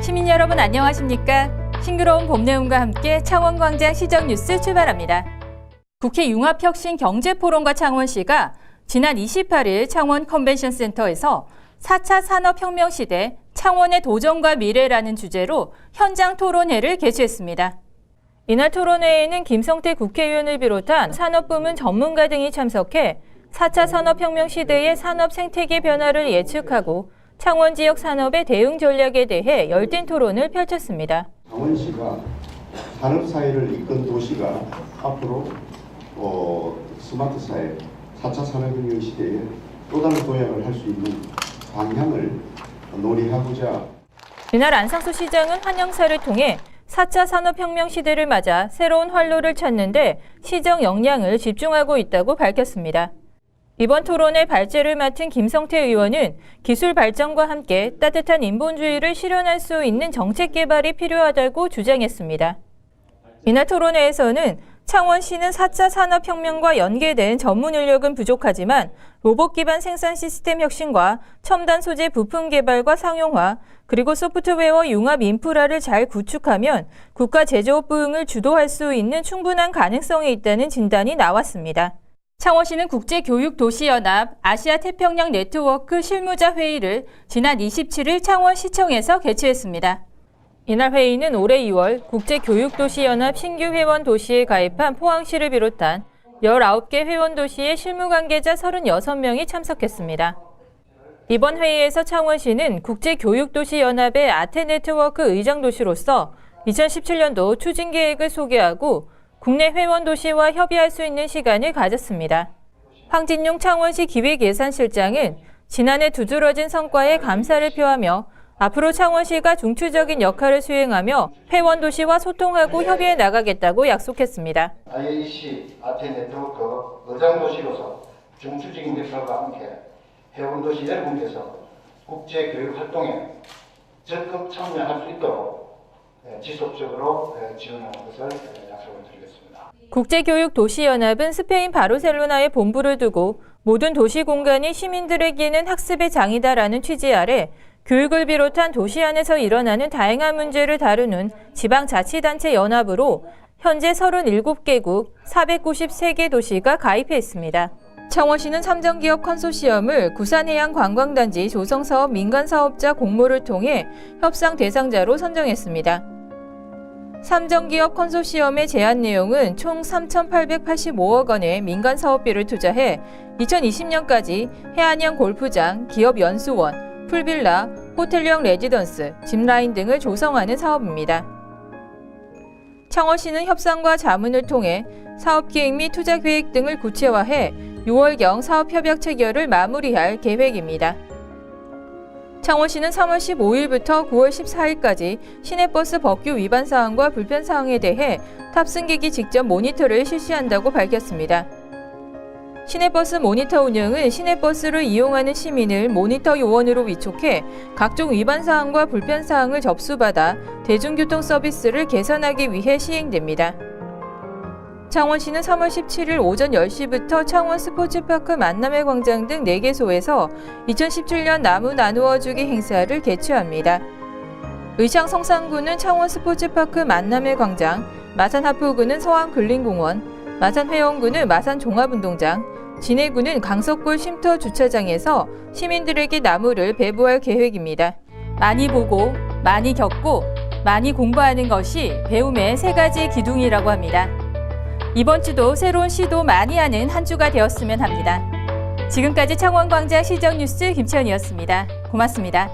시민 여러분 안녕하십니까? 싱그러운 봄 내음과 함께 창원광장 시정 뉴스 출발합니다. 국회 융합혁신 경제포럼과 창원시가 지난 28일 창원 컨벤션 센터에서 4차 산업혁명 시대 창원의 도전과 미래라는 주제로 현장 토론회를 개최했습니다. 이날 토론회에는 김성태 국회의원을 비롯한 산업 부문 전문가 등이 참석해 4차 산업혁명 시대의 산업 생태계 변화를 예측하고 창원 지역 산업의 대응 전략에 대해 열띤 토론을 펼쳤습니다. 강원시가 산업 사회를 이끈 도시가 앞으로 어, 스마트 사회, 4차 산업혁명 시대에 또 다른 도약을 할 수 있는 방향을 논의하고자 이날 안상수 시장은 환영사를 통해 4차 산업혁명 시대를 맞아 새로운 활로를 찾는데 시정 역량을 집중하고 있다고 밝혔습니다. 이번 토론의 발제를 맡은 김성태 의원은 기술 발전과 함께 따뜻한 인본주의를 실현할 수 있는 정책 개발이 필요하다고 주장했습니다. 이날 토론회에서는 창원시는 4차 산업혁명과 연계된 전문 인력은 부족하지만 로봇 기반 생산 시스템 혁신과 첨단 소재 부품 개발과 상용화, 그리고 소프트웨어 융합 인프라를 잘 구축하면 국가 제조업 부흥을 주도할 수 있는 충분한 가능성이 있다는 진단이 나왔습니다. 창원시는 국제교육도시연합 아시아태평양 네트워크 실무자 회의를 지난 27일 창원시청에서 개최했습니다. 이날 회의는 올해 2월 국제교육도시연합 신규 회원 도시에 가입한 포항시를 비롯한 19개 회원 도시의 실무 관계자 36명이 참석했습니다. 이번 회의에서 창원시는 국제교육도시연합의 아태네트워크 의장도시로서 2017년도 추진 계획을 소개하고 국내 회원 도시와 협의할 수 있는 시간을 가졌습니다. 황진용 창원시 기획예산실장은 지난해 두드러진 성과에 감사를 표하며 앞으로 창원시가 중추적인 역할을 수행하며 회원 도시와 소통하고 협의해 나가겠다고 약속했습니다. IAC 아태 네트워크 의장 도시로서 중추적인 역할과 함께 회원 도시 여러분께서 국제 교육 활동에 적극 참여할 수 있도록 예, 지속적으로 예, 지원하는 것을 예, 약속을 드리겠습니다. 국제교육도시연합은 스페인 바르셀로나에 본부를 두고 모든 도시 공간이 시민들에게는 학습의 장이다라는 취지 아래 교육을 비롯한 도시 안에서 일어나는 다양한 문제를 다루는 지방자치단체 연합으로 현재 37개국 493개 도시가 가입해 있습니다. 청원시는 삼정기업 컨소시엄을 구산해양관광단지 조성사업 민간사업자 공모를 통해 협상 대상자로 선정했습니다. 삼정기업 컨소시엄의 제안 내용은 총 3,885억 원의 민간 사업비를 투자해 2020년까지 해안형 골프장, 기업 연수원, 풀빌라, 호텔형 레지던스, 짚라인 등을 조성하는 사업입니다. 창원시는 협상과 자문을 통해 사업 계획 및 투자 계획 등을 구체화해 6월경 사업 협약 체결을 마무리할 계획입니다. 창원시는 3월 15일부터 9월 14일까지 시내버스 법규 위반 사항과 불편 사항에 대해 탑승객이 직접 모니터를 실시한다고 밝혔습니다. 시내버스 모니터 운영은 시내버스를 이용하는 시민을 모니터 요원으로 위촉해 각종 위반 사항과 불편 사항을 접수받아 대중교통 서비스를 개선하기 위해 시행됩니다. 창원시는 3월 17일 오전 10시부터 창원 스포츠파크 만남의 광장 등 4개소에서 2017년 나무 나누어 주기 행사를 개최합니다. 의창 성산구는 창원 스포츠파크 만남의 광장, 마산 하포구는 서안 근린공원, 마산 회원구는 마산 종합운동장, 진해구는 강석골 쉼터 주차장에서 시민들에게 나무를 배부할 계획입니다. 많이 보고, 많이 겪고, 많이 공부하는 것이 배움의 세 가지 기둥이라고 합니다. 이번 주도 새로운 시도 많이 하는 한 주가 되었으면 합니다. 지금까지 창원광장 시정뉴스 김치현이었습니다. 고맙습니다.